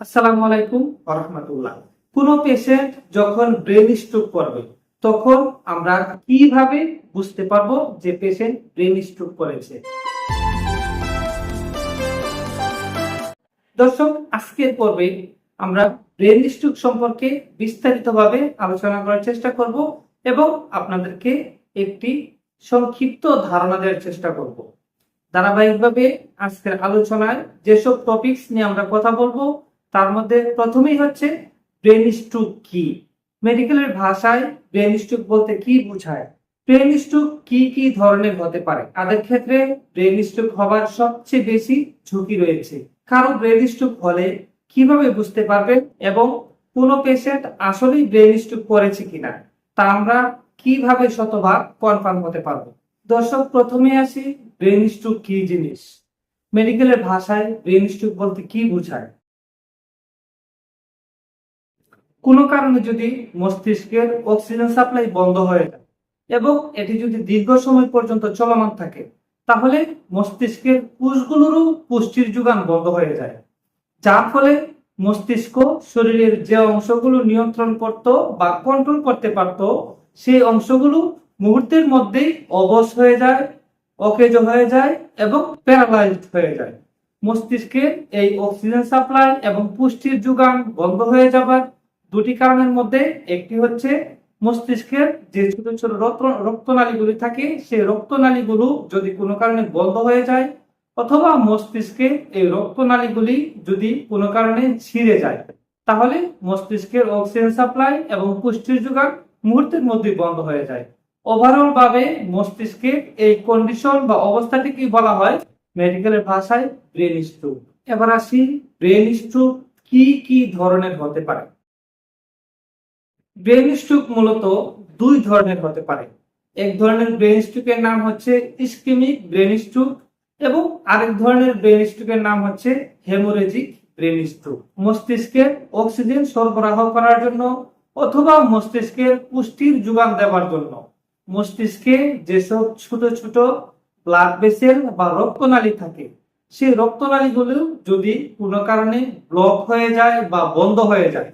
আসসালামু আলাইকুম রহমতুল্লাহ। কোন পেশেন্ট যখন ব্রেন স্ট্রোক করবে, তখন আমরা কীভাবে বুঝতে পারব যে পেশেন্ট ব্রেন স্ট্রোক করেছে? দর্শক, আজকের পর্বে আমরা ব্রেন স্ট্রোক সম্পর্কে বিস্তারিতভাবে আলোচনা করার চেষ্টা করব এবং আপনাদেরকে একটি সংক্ষিপ্ত ধারণা দেওয়ার চেষ্টা করব। ধারাবাহিকভাবে আজকের আলোচনায় যেসব টপিকস নিয়ে আমরা কথা বলব মধ্যে প্রথমেই হচ্ছে ব্রেন স্ট্রোক কি? মেডিকেলের ভাষায় ব্রেন স্ট্রোক বলতে কি বোঝায়? ব্রেন স্ট্রোক কি কি ধরনের হতে পারে? তাদের ক্ষেত্রে ব্রেন স্ট্রোক হবার সবচেয়ে বেশি ঝুঁকি রয়েছে। কারও ব্রেন স্ট্রোক হলে কীভাবে বুঝতে পারবেন এবং কোন পেশেন্ট আসলেই ব্রেন স্ট্রোক করেছে কিনা, তা আমরা কীভাবে শতভাগ কনফার্ম হতে পারব? দর্শক, প্রথমে আসি ব্রেন স্ট্রোক কি জিনিস? মেডিকেলের ভাষায় ব্রেন স্ট্রোক বলতে কি বোঝায়? কোনো কারণে যদি মস্তিষ্কের অক্সিজেন সাপ্লাই বন্ধ হয়ে যায় এবং এটি যদি দীর্ঘ সময় পর্যন্ত চলমান থাকে, তাহলে মস্তিষ্কের কোষগুলোরও পুষ্টির যোগান বন্ধ হয়ে যায়। যার ফলে মস্তিষ্ক শরীরের যে অংশগুলো নিয়ন্ত্রণ করত বা কন্ট্রোল করতে পারত, সেই অংশগুলো মুহূর্তের মধ্যেই অবশ হয়ে যায়, অকেজ হয়ে যায় এবং প্যারালাইজড হয়ে যায়। মস্তিষ্কের এই অক্সিজেন সাপ্লাই এবং পুষ্টির যোগান বন্ধ হয়ে যাবার দুটি কারণের মধ্যে একটি হচ্ছে মস্তিষ্কের যে ছোট ছোট রক্ত রক্তনালীগুলি থাকে, সেই রক্তনালীগুলো যদি কোনো কারণে বন্ধ হয়ে যায়, অথবা মস্তিষ্কে এই রক্তনালীগুলি যদি কোনো কারণে ছিঁড়ে যায়, তাহলে মস্তিষ্কের অক্সিজেন সাপ্লাই এবং পুষ্টির যোগান মুহূর্তের মধ্যে বন্ধ হয়ে যায়। ওভারঅল ভাবে মস্তিষ্কের এই কন্ডিশন বা অবস্থাটিকে বলা হয়? মেডিকেলের ভাষায় ব্রেন স্ট্রোক এবার আসি ব্রেন স্ট্রোক কি কি ধরনের হতে পারে? ব্রেন স্ট্রোক মূলত দুই ধরনের হতে পারে। এক ধরনের ব্রেন স্ট্রোকের নাম হচ্ছে ইস্কেমিক ব্রেন স্ট্রোক এবং আরেক ধরনের ব্রেন স্ট্রোকের নাম হচ্ছে হেমোরেজিক ব্রেন স্ট্রোক মস্তিষ্কের অক্সিজেন সরবরাহ করার জন্য অথবা মস্তিষ্কের পুষ্টির যোগান দেওয়ার জন্য। মস্তিষ্কে যেসব ছোট ছোট ব্লাড ভেসেল বা রক্তনালী থাকে, সেই রক্তনালীগুলো যদি কোনো কারণে ব্লক হয়ে যায় বা বন্ধ হয়ে যায়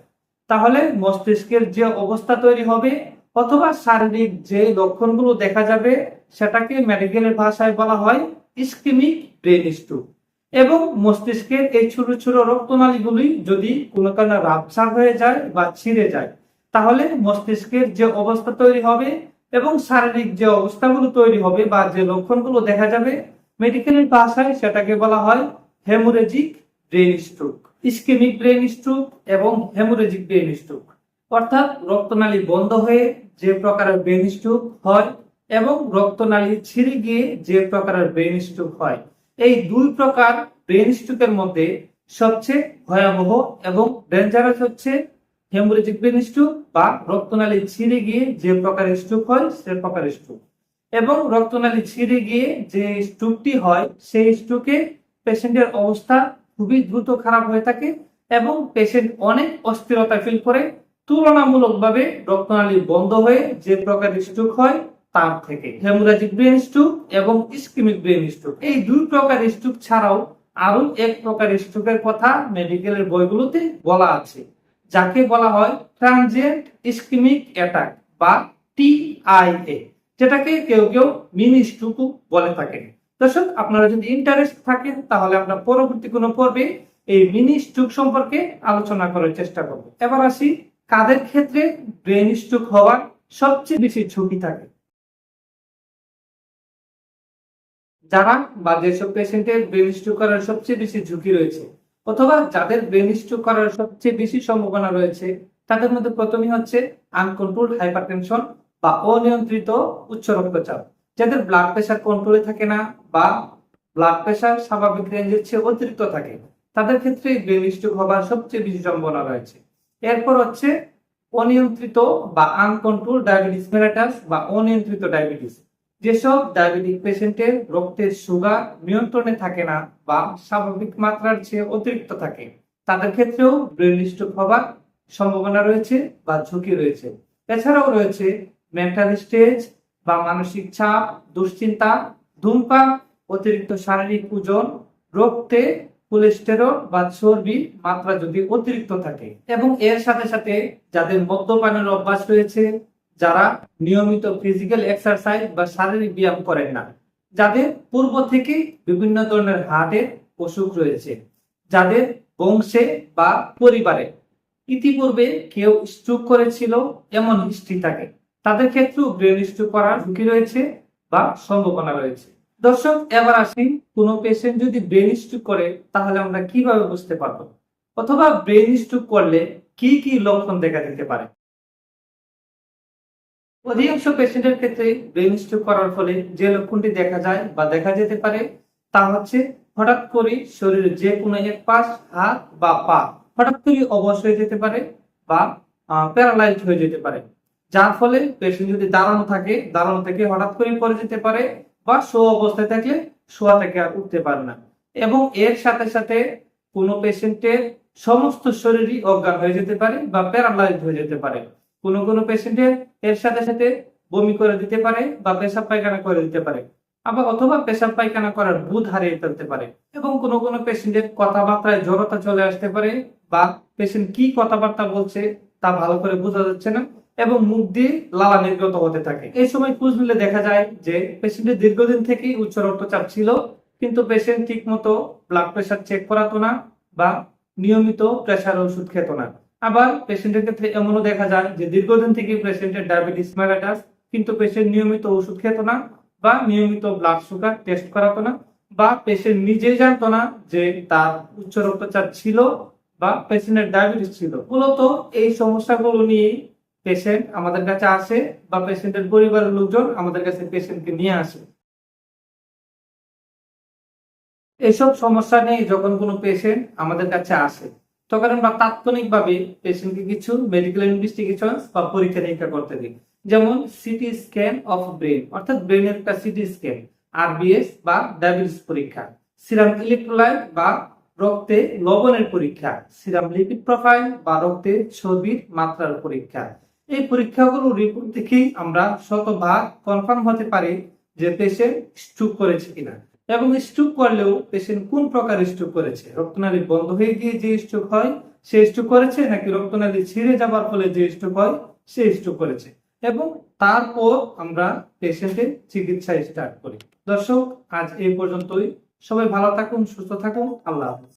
তাহলে মস্তিষ্কের যে অবস্থা তৈরি হবে অথবা শারীরিক যে লক্ষণগুলো দেখা যাবে, সেটাকে মেডিকেলের ভাষায় বলা হয় ইস্কেমিক ব্রেন স্ট্রোক এবং মস্তিষ্কের এই ছোট ছোট রক্তনালীগুলি যদি কোনো কারণে রাপসার হয়ে যায় বা ছিঁড়ে যায়, তাহলে মস্তিষ্কের যে অবস্থা তৈরি হবে এবং শারীরিক যে অবস্থাগুলো তৈরি হবে বা যে লক্ষণগুলো দেখা যাবে মেডিকেলের ভাষায় সেটাকে বলা হয় haemorrhagic brain stroke ischaemic brain stroke এবং হেমোরেজিক ব্রেন স্ট্রোক। অর্থাৎ রক্তনালী বন্ধ হয়ে যে প্রকারের ব্রেন স্ট্রোক হয় এবং রক্তনালী ছিঁড়ে গিয়ে যে প্রকারের ব্রেন স্ট্রোক হয়। এই দুই প্রকার ব্রেন স্ট্রোকের মধ্যে সবচেয়ে ভয়াবহ এবং ডেঞ্জারাস হচ্ছে হেমোরেজিক ব্রেন স্ট্রোক বা রক্তনালী ছিঁড়ে গিয়ে যে প্রকারের স্ট্রোক হয় সে প্রকার স্ট্রোক। এবং রক্তনালী ছিঁড়ে গিয়ে যে স্ট্রোকটি হয় সেই স্ট্রোকে পেশেন্টের অবস্থা খুবই দ্রুত খারাপ হয়ে থাকে এবং পেশেন্ট অনেক অস্থিরতা ফিল করে। তুলনামূলকভাবে রক্তনালী বন্ধ হয়ে যে প্রকার স্ট্রোক হয়, তার থেকে। হেমোরাজিক ব্রেন স্ট্রোক এবং ইস্কিমিক ব্রেন স্ট্রোক এই দুই প্রকার স্ট্রোক ছাড়াও আরও এক প্রকার স্ট্রোকের কথা মেডিকেলের বইগুলোতে বলা আছে, যাকে বলা হয় ট্রানজিয়েন্ট ইস্কিমিক অ্যাটাক বা টিআইএ যেটাকে কেউ কেউ মিনি স্ট্রোকও বলে থাকেন। দর্শক, আপনারা যদি ইন্টারেস্ট থাকেন, তাহলে আমরা পরবর্তী কোনো পর্বে এই মিনি স্ট্রোক সম্পর্কে আলোচনা করার চেষ্টা করব। এবার আসি, কাদের ক্ষেত্রে ব্রেন স্ট্রোক হওয়ার সবচেয়ে বেশি ঝুঁকি থাকে? যারা বা যেসব পেশেন্টের ব্রেন স্ট্রোক করার সবচেয়ে বেশি ঝুঁকি রয়েছে, অথবা যাদের ব্রেন স্ট্রোক করার সবচেয়ে বেশি সম্ভাবনা রয়েছে, তাদের মধ্যে প্রথমেই হচ্ছে আনকন্ট্রোল হাইপারটেনশন বা অনিয়ন্ত্রিত উচ্চ রক্তচাপ, যাদের ব্লাড প্রেশার কন্ট্রোলে থাকে না বা ব্লাড প্রেশার স্বাভাবিক রেঞ্জের চেয়ে অতিরিক্ত থাকে। তাদের ক্ষেত্রে ব্রেন হবার সবচেয়ে বেশি সম্ভাবনা রয়েছে। এরপর হচ্ছে অনিয়ন্ত্রিত বা আনকন্ট্রোল ডায়াবেটিস মেলাটাস বা অনিয়ন্ত্রিত ডায়াবেটিস যেসব ডায়াবেটিক পেশেন্টের রক্তের সুগার নিয়ন্ত্রণে থাকে না বা স্বাভাবিক মাত্রার চেয়ে অতিরিক্ত থাকে, তাদের ক্ষেত্রেও ব্রেন স্ট্রোক হবার সম্ভাবনা রয়েছে বা ঝুঁকি রয়েছে। এছাড়াও রয়েছে মেন্টাল স্টেজ বা মানসিক চাপ, দুশ্চিন্তা ধূমপান, অতিরিক্ত শারীরিক ওজন, রক্তে কোলেস্টেরল বা চর্বি মাত্রা যদি অতিরিক্ত থাকে। এবং এর সাথে সাথে যাদের মদ্যপানের অভ্যাস রয়েছে, যারা নিয়মিত ফিজিক্যাল এক্সারসাইজ বা শারীরিক ব্যায়াম করেন না, যাদের পূর্ব থেকে বিভিন্ন ধরনের হার্টের অসুখ রয়েছে, যাদের বংশে বা পরিবারে ইতিপূর্বে কেউ স্ট্রোক করেছিল, এমন হিস্ট্রি থাকে। তাদের ক্ষেত্রেও ব্রেন স্ট্রোক করার ঝুঁকি রয়েছে। বা সম্ভাবনা রয়েছে। দর্শক, এবার আসি, কোনো পেশেন্ট যদি ব্রেন স্ট্রোক করে, তাহলে আমরা কীভাবে বুঝতে পারব? অথবা ব্রেন স্ট্রোক করলে কি কি লক্ষণ দেখা দিতে পারে? অধিকাংশ পেশেন্টের ক্ষেত্রে ব্রেন স্ট্রোক করার ফলে যে লক্ষণটি দেখা যায় বা দেখা যেতে পারে, তা হচ্ছে হঠাৎ করে শরীরের যে কোনো এক পাশ, হাত বা পা হঠাৎ করে অবশ হয়ে যেতে পারে বা প্যারালাইজড হয়ে যেতে পারে। যার ফলে পেশেন্ট যদি দাঁড়ানো থাকে, দাঁড়ানো থেকে হঠাৎ করে পড়ে যেতে পারে বা শো অবস্থায় থাকলে শোয়া থেকে আর উঠতে পারে না। এবং এর সাথে সাথে কোনো পেশেন্টের সমস্ত শরীরই অজ্ঞান হয়ে যেতে পারে বা প্যারালাইজড হয়ে যেতে পারে। কোনো কোনো পেশেন্টের এর সাথে সাথে বমি করে দিতে পারে বা পেশাব পায়খানা করে দিতে পারে। আবার অথবা পেশাব পায়খানা করার বুধ হারিয়ে ফেলতে পারে। এবং কোনো কোনো পেশেন্টের কথাবার্তায় জড়তা চলে আসতে পারে বা পেশেন্ট কি কথাবার্তা বলছে তা ভালো করে বোঝা যাচ্ছে না। এবং মুখ দিয়ে লালা নির্গত হতে থাকে। এই সময় খোঁজ নিলে দেখা যায় যে পেশেন্টের দীর্ঘদিন থেকেই উচ্চ রক্তচাপ ছিল, কিন্তু পেশেন্ট ঠিক মতো ব্লাড প্রেশার চেক করাতো না বা নিয়মিত প্রেশার ওষুধ খেত না। আবার পেশেন্টের ক্ষেত্রে এমনও দেখা যায় যে দীর্ঘদিন থেকে পেশেন্টের ডায়াবেটিস ম্যালাটাস কিন্তু পেশেন্ট নিয়মিত ওষুধ খেত না বা নিয়মিত ব্লাড সুগার টেস্ট করাতো না বা পেশেন্ট নিজেই জানতো না যে তার উচ্চ রক্তচাপ ছিল বা পেশেন্টের ডায়াবেটিস ছিল। মূলত এই সমস্যাগুলো নিয়ে পেশেন্ট আমাদের কাছে আসে বা পেশেন্টের পরিবারের লোকজন আমাদের কাছে পেশেন্টকে নিয়ে আসে। এসব সমস্যা নিয়ে যখন কোনো পেশেন্ট আমাদের কাছে আসে, তখন আমরা তাৎক্ষণিকভাবে পেশেন্টকে কিছু মেডিকেল ইনভেস্টিগেশন বা পরীক্ষা নিরীক্ষা করতে দিই। যেমন সিটি স্ক্যান অফ ব্রেন অর্থাৎ ব্রেনের একটা সিটি স্ক্যান আরবিএস বা ডায়াবেটিস পরীক্ষা সিরাম ইলেকট্রোলাইট বা রক্তে লবণের পরীক্ষা সিরাম লিপিড প্রোফাইল বা রক্তে ছবির মাত্রার পরীক্ষা এই পরীক্ষাগুলো রিপোর্ট দেখেই আমরা শতভাগ কনফার্ম হতে পারি যে পেশেন্ট স্ট্রোক করেছে কিনা। এবং স্ট্রোক করলেও পেশেন্ট কোন প্রকার স্ট্রোক করেছে? রক্তনালী বন্ধ হয়ে গিয়ে যে স্ট্রোক হয়, সে স্ট্রোক করেছে নাকি রক্তনালী ছিঁড়ে যাবার ফলে যে স্ট্রোক হয়, সে স্ট্রোক করেছে? এবং তারপর আমরা পেশেন্টের চিকিৎসা স্টার্ট করি। দর্শক, আজ এই পর্যন্তই। সবাই ভালো থাকুন, সুস্থ থাকুন। আল্লাহ হাফেজ।